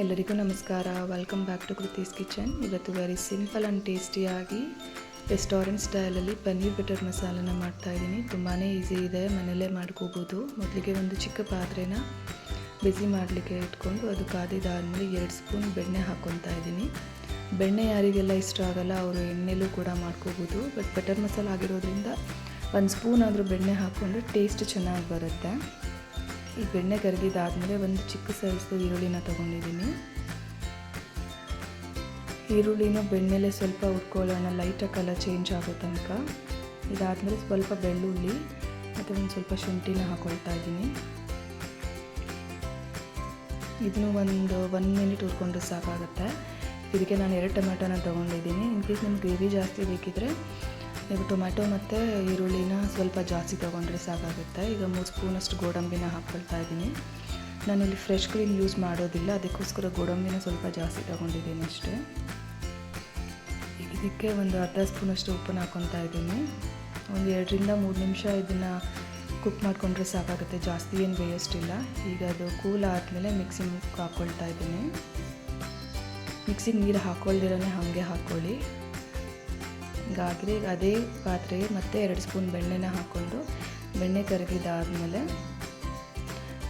ಎಲ್ಲರಿಗೂ ನಮಸ್ಕಾರ. Welcome back to Kruti's kitchen ಇವತ್ತು ವೆರಿ ಸಿಂಪಲ್ ಆ್ಯಂಡ್ ಟೇಸ್ಟಿಯಾಗಿ ರೆಸ್ಟೋರೆಂಟ್ ಸ್ಟೈಲಲ್ಲಿ ಪನ್ನೀರ್ ಬಟರ್ ಮಸಾಲನ ಮಾಡ್ತಾ ಇದ್ದೀನಿ. ತುಂಬಾ ಈಸಿ ಇದೆ, ಮನೆಯಲ್ಲೇ ಮಾಡ್ಕೋಬೋದು. ಮೊದಲಿಗೆ ಒಂದು ಚಿಕ್ಕ ಪಾತ್ರೆನ ಬಿಸಿ ಮಾಡಲಿಕ್ಕೆ ಇಟ್ಕೊಂಡು ಅದು ಕಾದಿದಾದ್ಮೇಲೆ ಎರಡು ಸ್ಪೂನ್ ಬೆಣ್ಣೆ ಹಾಕ್ಕೊತಾ ಇದ್ದೀನಿ. ಬೆಣ್ಣೆ ಯಾರಿಗೆಲ್ಲ ಇಷ್ಟ ಆಗಲ್ಲ ಅವರು ಎಣ್ಣೆಲೂ ಕೂಡ ಮಾಡ್ಕೋಬೋದು. ಬಟ್ ಬಟರ್ ಮಸಾಲ ಆಗಿರೋದ್ರಿಂದ ಒಂದು ಸ್ಪೂನ್ ಆದರೂ ಬೆಣ್ಣೆ ಹಾಕ್ಕೊಂಡ್ರೆ ಟೇಸ್ಟ್ ಚೆನ್ನಾಗಿ ಬರುತ್ತೆ. ಈ ಬೆಣ್ಣೆ ಕರಗಿದಾದ್ಮೇಲೆ ಒಂದು ಚಿಕ್ಕ ಸೈಜ್ದು ಈರುಳ್ಳಿನ ತೊಗೊಂಡಿದ್ದೀನಿ. ಈರುಳ್ಳಿನ ಬೆಣ್ಣೆಲೆ ಸ್ವಲ್ಪ ಉಟ್ಕೊಳ್ಳೋಣ ಲೈಟಾಗಿ ಕಲರ್ ಚೇಂಜ್ ಆಗೋ ತನಕ. ಇದಾದಮೇಲೆ ಸ್ವಲ್ಪ ಬೆಳ್ಳುಳ್ಳಿ ಮತ್ತು ಒಂದು ಸ್ವಲ್ಪ ಶುಂಠಿನ ಹಾಕ್ಕೊಳ್ತಾ ಇದ್ದೀನಿ. ಇದನ್ನು ಒಂದು ಒನ್ ಮಿನಿಟ್ ಹುರ್ಕೊಂಡ್ರೆ ಸಾಕಾಗುತ್ತೆ. ಇದಕ್ಕೆ ನಾನು ಎರಡು ಟೊಮೆಟೊನ ತೊಗೊಂಡಿದ್ದೀನಿ. ಇನ್ ಕೇಸ್ ನಿಮ್ಗೆ ಗ್ರೇವಿ ಜಾಸ್ತಿ ಬೇಕಿದ್ರೆ, ನೀವು ಟೊಮೆಟೊ ಮತ್ತು ಈರುಳ್ಳಿನ ಸ್ವಲ್ಪ ಜಾಸ್ತಿ ತೊಗೊಂಡ್ರೆ ಸಾಕಾಗುತ್ತೆ. ಈಗ ಮೂರು ಸ್ಪೂನಷ್ಟು ಗೋಡಂಬಿನ ಹಾಕ್ಕೊಳ್ತಾ ಇದ್ದೀನಿ. ನಾನಿಲ್ಲಿ ಫ್ರೆಶ್ ಕ್ರೀಮ್ ಯೂಸ್ ಮಾಡೋದಿಲ್ಲ. ಅದಕ್ಕೋಸ್ಕರ ಗೋಡಂಬಿನ ಸ್ವಲ್ಪ ಜಾಸ್ತಿ ತೊಗೊಂಡಿದ್ದೀನಿ ಅಷ್ಟೇ. ಇದಕ್ಕೆ ಒಂದು ಅರ್ಧ ಸ್ಪೂನಷ್ಟು ಉಪ್ಪನ್ನು ಹಾಕ್ಕೊತಾ ಇದ್ದೀನಿ. ಒಂದು ಎರಡರಿಂದ ಮೂರು ನಿಮಿಷ ಇದನ್ನು ಕುಕ್ ಮಾಡಿಕೊಂಡ್ರೆ ಸಾಕಾಗುತ್ತೆ. ಜಾಸ್ತಿ ಏನು ಬೇಯೋಷ್ಟಿಲ್ಲ. ಈಗ ಅದು ಕೂಲ್ ಆದಮೇಲೆ ಮಿಕ್ಸಿಂಗ್ ಹಾಕ್ಕೊಳ್ತಾ ಇದ್ದೀನಿ. ಮಿಕ್ಸಿಗೆ ನೀರು ಹಾಕ್ಕೊಳ್ದಿರೇ ಹಾಗೆ ಹಾಕ್ಕೊಳ್ಳಿ. ಹೀಗಾದರೆ ಅದೇ ಪಾತ್ರೆಗೆ ಮತ್ತೆ ಎರಡು ಸ್ಪೂನ್ ಬೆಣ್ಣೆನ ಹಾಕ್ಕೊಂಡು ಬೆಣ್ಣೆ ಕರಗಿದಾದಮೇಲೆ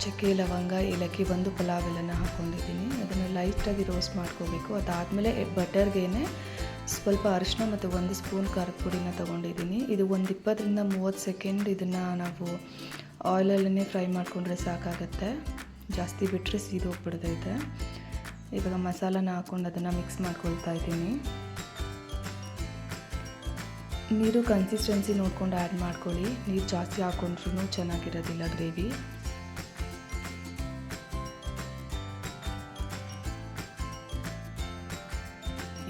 ಚಕ್ಕೆ, ಲವಂಗ, ಏಲಕ್ಕಿ ಬಂದು ಪಲಾವ್ ಎಲ್ಲನ ಹಾಕ್ಕೊಂಡಿದ್ದೀನಿ. ಅದನ್ನು ಲೈಟಾಗಿ ರೋಸ್ಟ್ ಮಾಡ್ಕೋಬೇಕು. ಅದಾದಮೇಲೆ ಬಟರ್ಗೇನೆ ಸ್ವಲ್ಪ ಅರಿಶಿನ ಮತ್ತು ಒಂದು ಸ್ಪೂನ್ ಖಾರದ ಪುಡಿನ ತೊಗೊಂಡಿದ್ದೀನಿ. ಇದು ಒಂದು ಇಪ್ಪತ್ತರಿಂದ ಮೂವತ್ತು ಸೆಕೆಂಡ್ ಇದನ್ನು ನಾವು ಆಯಿಲಲ್ಲೇ ಫ್ರೈ ಮಾಡಿಕೊಂಡ್ರೆ ಸಾಕಾಗತ್ತೆ. ಜಾಸ್ತಿ ಬಿಟ್ಟರೆ ಸೀದೋಗ್ಬಿಡ್ತೈತೆ. ಇವಾಗ ಮಸಾಲಾನ ಹಾಕ್ಕೊಂಡು ಅದನ್ನು ಮಿಕ್ಸ್ ಮಾಡ್ಕೊಳ್ತಾ ಇದ್ದೀನಿ. ನೀರು ಕನ್ಸಿಸ್ಟೆನ್ಸಿ ನೋಡ್ಕೊಂಡು ಆ್ಯಡ್ ಮಾಡ್ಕೊಳ್ಳಿ. ನೀರು ಜಾಸ್ತಿ ಹಾಕೊಂಡ್ರೂ ಚೆನ್ನಾಗಿರೋದಿಲ್ಲ ಗ್ರೇವಿ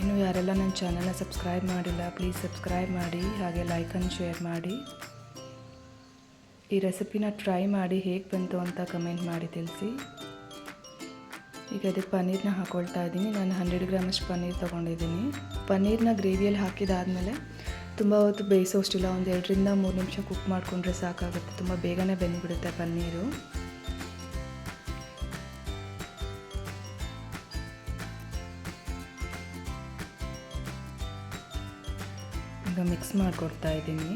ಇನ್ನು ಯಾರೆಲ್ಲ ನನ್ನ ಚಾನಲ್ನ ಸಬ್ಸ್ಕ್ರೈಬ್ ಮಾಡಿಲ್ಲ ಪ್ಲೀಸ್ ಸಬ್ಸ್ಕ್ರೈಬ್ ಮಾಡಿ. ಹಾಗೆ ಲೈಕ್ ಆ್ಯಂಡ್ ಶೇರ್ ಮಾಡಿ. ಈ ರೆಸಿಪಿನ ಟ್ರೈ ಮಾಡಿ ಹೇಗೆ ಬಂತು ಅಂತ ಕಮೆಂಟ್ ಮಾಡಿ ತಿಳಿಸಿ. ಈಗ ಅದಕ್ಕೆ ಪನ್ನೀರ್ನ ಹಾಕ್ಕೊಳ್ತಾ ಇದ್ದೀನಿ. ನಾನು ಹಂಡ್ರೆಡ್ ಗ್ರಾಮಷ್ಟು ಪನ್ನೀರ್ ತೊಗೊಂಡಿದ್ದೀನಿ. ಪನ್ನೀರ್ನ ಗ್ರೇವಿಯಲ್ಲಿ ಹಾಕಿದಾದಮೇಲೆ ತುಂಬ ಹೊತ್ತು ಬೇಯಿಸೋಷ್ಟಿಲ್ಲ, ಒಂದು ಎರಡರಿಂದ ಮೂರು ನಿಮಿಷ ಕುಕ್ ಮಾಡಿಕೊಂಡ್ರೆ ಸಾಕಾಗುತ್ತೆ. ತುಂಬ ಬೇಗನೆ ಬೆಂದ್ಬಿಡುತ್ತೆ ಪನ್ನೀರು. ಈಗ ಮಿಕ್ಸ್ ಮಾಡಿಕೊಡ್ತಾ ಇದ್ದೀನಿ.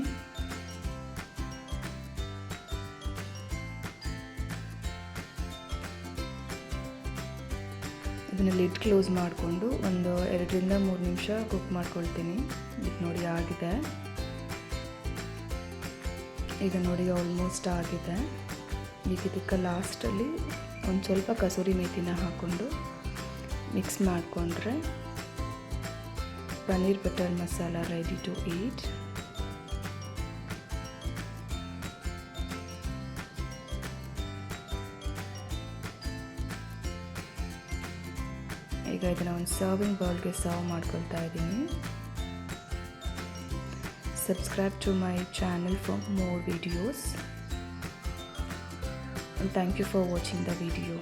ಇದನ್ನು ಲಿಡ್ ಕ್ಲೋಸ್ ಮಾಡಿಕೊಂಡು ಒಂದು ಎರಡರಿಂದ ಮೂರು ನಿಮಿಷ ಕುಕ್ ಮಾಡ್ಕೊಳ್ತೀನಿ. ಇದು ನೋಡಿ ಆಗಿದೆ. ಈಗ ನೋಡಿ ಆಲ್ಮೋಸ್ಟ್ ಆಗಿದೆ. ಈಗ ಇದಕ್ಕೆ ಲಾಸ್ಟಲ್ಲಿ ಒಂದು ಸ್ವಲ್ಪ ಕಸೂರಿ ಮೇಥಿನ ಹಾಕ್ಕೊಂಡು ಮಿಕ್ಸ್ ಮಾಡಿಕೊಂಡ್ರೆ paneer butter masala ready to eat ಈಗ ಇದನ್ನು ಒಂದು ಸರ್ವಿಂಗ್ ಬೌಲ್ಗೆ ಸರ್ವ್ ಮಾಡ್ಕೊಳ್ತಾ ಇದ್ದೀನಿ. Subscribe to my channel for more videos and thank you for watching the video.